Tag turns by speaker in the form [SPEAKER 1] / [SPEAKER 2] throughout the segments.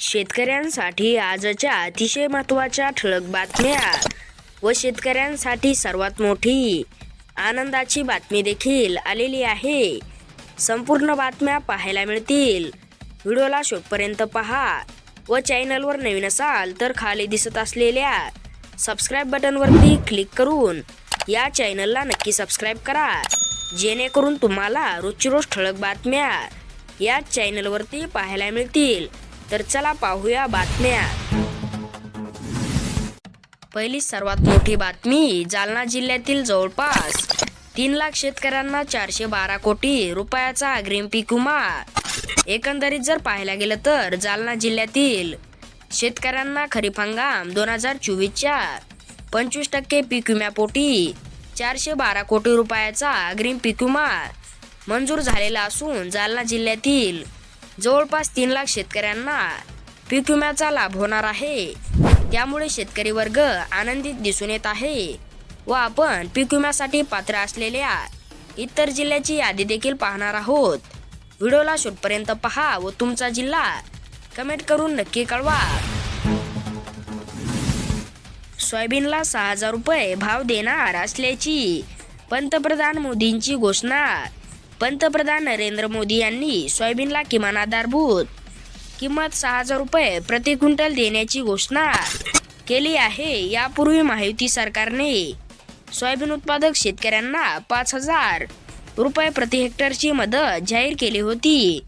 [SPEAKER 1] शेतकऱ्यांसाठी आजच्या अतिशय महत्त्वाच्या ठळक बातम्या व शेतकऱ्यांसाठी सर्वात मोठी आनंदाची बातमी देखील आलेली आहे. संपूर्ण बातम्या पाहायला मिळतील. व्हिडिओला शेवटपर्यंत पहा व चॅनलवर नवीन असाल तर खाली दिसत असलेल्या सबस्क्राईब बटनवरती क्लिक करून या चॅनलला नक्की सबस्क्राईब करा. जेणेकरून तुम्हाला रोजची रोज ठळक बातम्या या चॅनलवरती पाहायला मिळतील. तर चला पाहूया बातम्या. पहिली सर्वात मोठी बातमी जालना जिल्ह्यातील जवळपास तीन लाख शेतकऱ्यांना चारशे बारा कोटी रुपयाचा अग्रिम पीक विमा एकंदरीत जर पाहायला गेलं तर जालना जिल्ह्यातील शेतकऱ्यांना खरीप हंगाम दोन हजार चोवीसच्या पंचवीस टक्के पीक विम्यापोटी चारशे बारा कोटी रुपयाचा अग्रिम पीक विमा मंजूर झालेला असून जालना जिल्ह्यातील जवळपास तीन लाख शेतकऱ्यांना पीक विम्याचा लाभ होणार आहे. त्यामुळे शेतकरी वर्ग आनंदित दिसून येत आहे व आपण पीक विम्यासाठी पात्र असलेल्या इतर जिल्ह्याची यादी देखील पाहणार आहोत. व्हिडिओला शेवटपर्यंत पहा व तुमचा जिल्हा कमेंट करून नक्की कळवा. सोयाबीनला सहा हजार रुपये भाव देणार असल्याची पंतप्रधान मोदींची घोषणा पंतप्रधान नरेंद्र मोदी यांनी सोयाबीनला किमान आधारभूत किंमत सहा हजार रुपये प्रति क्विंटल देण्याची घोषणा केली आहे यापूर्वी महायुती सरकारने. सोयाबीन उत्पादक शेतकऱ्यांना पाच हजार रुपये प्रति हेक्टरची मदत जाहीर केली होती.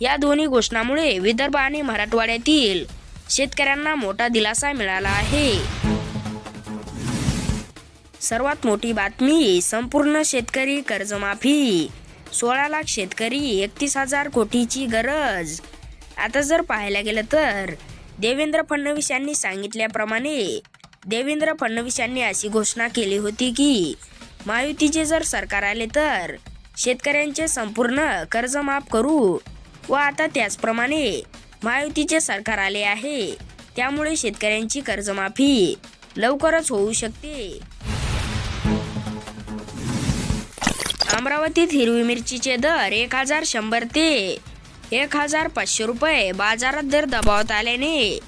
[SPEAKER 1] या दोन्ही घोषणामुळे विदर्भ आणि मराठवाड्यातील शेतकऱ्यांना मोठा दिलासा मिळाला आहे. सर्वात मोठी बातमी संपूर्ण शेतकरी कर्जमाफी. सोळा लाख शेतकरी एकतीस हजार कोटीची गरज. आता जर पाहायला गेलं तर देवेंद्र फडणवीस यांनी सांगितल्याप्रमाणे देवेंद्र फडणवीस यांनी अशी घोषणा केली होती की महायुतीचे जर सरकार आले तर शेतकऱ्यांचे संपूर्ण कर्ज माफ करू. व आता त्याचप्रमाणे महायुतीचे सरकार आले आहे त्यामुळे शेतकऱ्यांची कर्जमाफी लवकरच होऊ शकते. अमरावतीत हिरवी मिरचीचे दर एक हजार शंभर ते एक हजार पाचशे रुपये. बाजारात दर दबावत आल्याने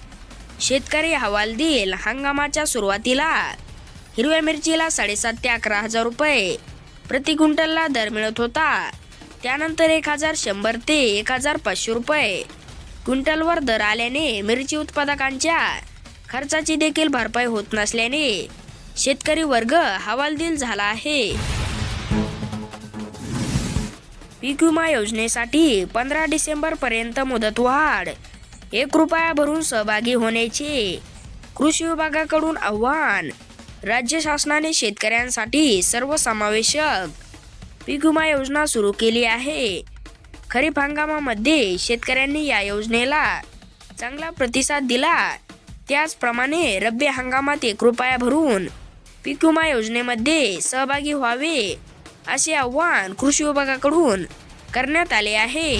[SPEAKER 1] शेतकरी हवालदिल हंगामाच्या सुरुवातीला हिरव्या मिरचीला साडेसात ते अकरा हजार रुपये प्रति क्विंटलला दर मिळत होता. त्यानंतर एक हजार शंभर ते एक हजार पाचशे रुपये क्विंटलवर दर आल्याने मिरची उत्पादकांच्या खर्चाची देखील भरपाई होत नसल्याने शेतकरी वर्ग हवालदिल झाला आहे. पीक विमा योजनेसाठी पंधरा डिसेंबरपर्यंत मुदतवाढ एक रुपया भरून सहभागी होण्याचे कृषी विभागाकडून आव्हान. राज्य शासनाने शेतकऱ्यांसाठी सर्वसमावेशक पीक विमा योजना सुरू केली आहे. खरीप हंगामामध्ये शेतकऱ्यांनी या योजनेला चांगला प्रतिसाद दिला. त्याचप्रमाणे रब्बी हंगामात एक रुपया भरून पीक विमा योजनेमध्ये सहभागी व्हावे. असे आव्हान कृषी विभागाकडून करण्यात आले आहे.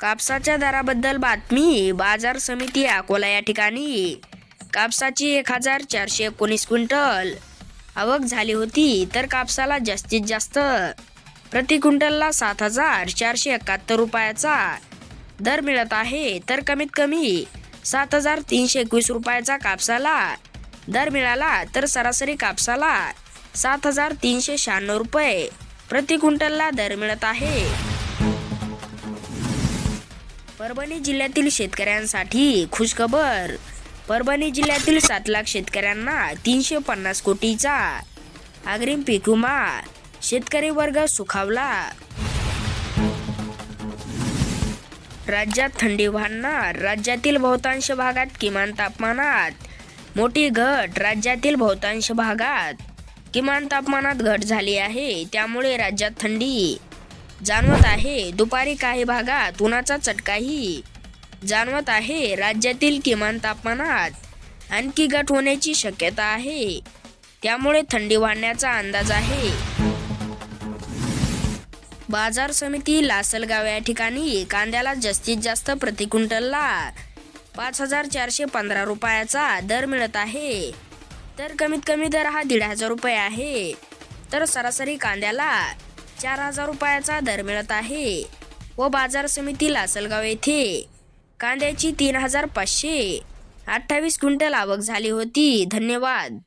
[SPEAKER 1] कापसाच्या दराबद्दल बातमी बाजार समिती अकोला या ठिकाणी. कापसाची एक हजार चारशे एकोणीस क्विंटल. आवक झाली होती तर कापसाला जास्तीत जास्त प्रति क्विंटलला सात हजार चारशे एकाहत्तर रुपयाचा दर मिळत आहे तर कमीत कमी सात हजार तीनशे एकवीस रुपयाचा कापसाला दर मिळाला तर सरासरी कापसाला सात हजार तीनशे शहाण्णव रुपये. प्रति क्विंटलला दर मिळत आहे. परभणी जिल्ह्यातील शेतकऱ्यांसाठी खुशखबर. परभणी जिल्ह्यातील सात लाख शेतकऱ्यांना तीनशे पन्नास कोटीचा अग्रिम पीक विमा. शेतकरी वर्ग सुखावला. राज्यात थंडी वाढणार राज्यातील बहुतांश भागात किमान तापमानात मोठी घट. राज्यातील बहुतांश भागात किमान तापमानात घट झाली आहे. त्यामुळे राज्यात थंडी जाणवत आहे. दुपारी काही भागात उन्हाचा चटकाही जाणवत आहे. राज्यातील किमान तापमानात आणखी घट होण्याची शक्यता आहे. त्यामुळे थंडी वाढण्याचा अंदाज आहे. बाजार समिती लासलगाव या ठिकाणी कांद्याला जास्तीत जास्त प्रति क्विंटलला पाच हजार चारशे पंधरा रुपयाचा दर मिळत आहे. तर कमीत कमी दर हा दीड हजार रुपये आहे. तर सरासरी कांद्याला चार हजार रुपयाचा दर मिळत आहे. व बाजार समिती लासलगाव येथे कांद्याची तीन हजार पाचशे अठ्ठावीस क्विंटल आवक झाली होती. धन्यवाद.